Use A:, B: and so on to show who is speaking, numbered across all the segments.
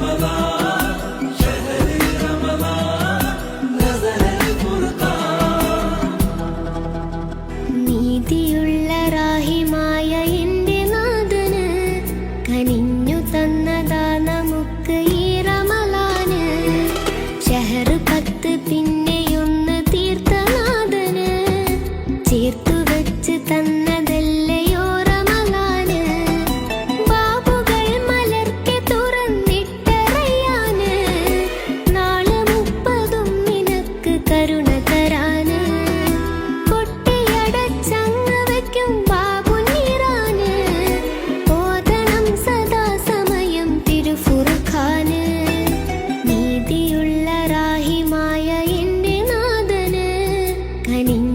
A: Ramadan. கனிஞ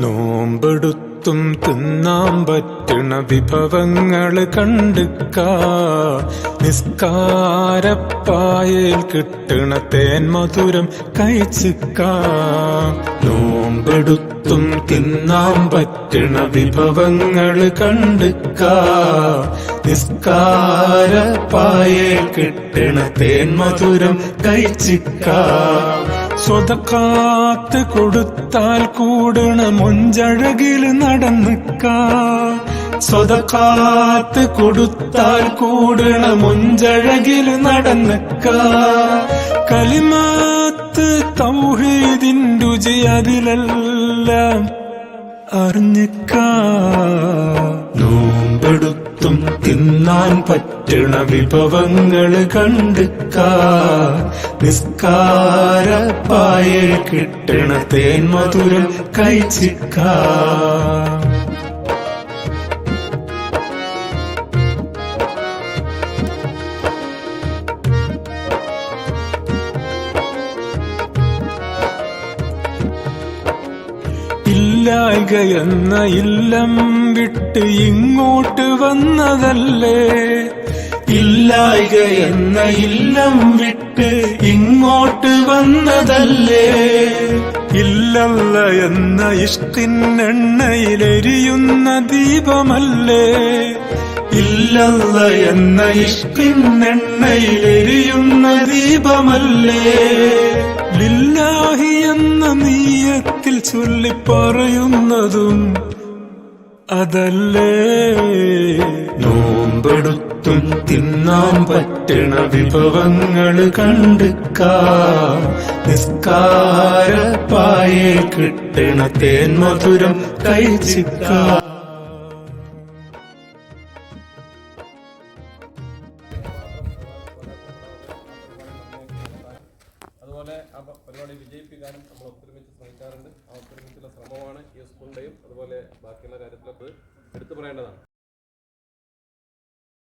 B: നോമ്പെടുത്തും തിന്നാൻ പറ്റണ വിഭവങ്ങൾ കണ്ടുക്ക നിസ്കാരപ്പായയിൽ കിട്ടണ തേൻ മധുരം കഴിച്ചിക്ക നോമ്പെടുത്തും തിന്നാൻ പറ്റണ വിഭവങ്ങൾ കണ്ടുക്ക നിസ്കാരപ്പായയിൽ കിട്ടണ തേൻ മധുരം കഴിച്ചിക്ക സ്വതക്കാത്ത് കൊടുത്താൽ കൂടണ മൊഞ്ചഴകിൽ നടന്നിക്ക. സ്വതക്കാത്ത് കൊടുത്താൽ കൂടണ മൊഞ്ചഴകിൽ നടന്നിക്ക. കലിമാത്ത് തൗഹീദിൻ രുചി അതിലെല്ലാം അറിഞ്ഞിക്ക. നോമ്പെടുത്തും തിന്നാൻ പറ്റണ വിഭവങ്ങൾ കണ്ടുക്ക നിസ്കാരപ്പായൽ കിട്ടണ തേൻ മധുരം ഇല്ലായ്ക എന്ന ഇല്ലം വിട്ട് ഇങ്ങോട്ട് വന്നതല്ലേ? ഇല്ലായ്ക എന്ന ഇല്ലം വിട്ട് ഇങ്ങോട്ട് വന്നതല്ലേ? ഇല്ലല്ല എന്ന ഇഷ്ടിന്നെണ്ണയിലെരിയുന്ന ദീപമല്ലേ? ഇല്ലല്ല എന്ന ഇഷ്ടിന്നെണ്ണയിലെരിയുന്ന ദീപമല്ലേ? ലില്ലാഹി എന്ന നീയത്തിൽ ചൊല്ലി പറയുന്നതും അതല്ലേ? നോമ്പെടുത്തും തിന്നാൻ പറ്റണ വിഭവങ്ങൾ കണ്ടുക്ക നിസ്കാരപ്പായേ കിട്ടണ തേൻ മധുരം കഴിച്ചിക്ക.
C: അതുപോലെ ആ പരിപാടി വിജയിപ്പിക്കാനും നമ്മൾ ഒത്തൊരുമിച്ച് ശ്രമിക്കാറുണ്ട് ആ ഒത്തൊരുമിച്ചുള്ള ശ്രമമാണ് ഈ സ്കൂളിന്റെയും അതുപോലെ ബാക്കിയുള്ള കാര്യത്തിലൊക്കെ എടുത്തു പറയേണ്ടതാണ്.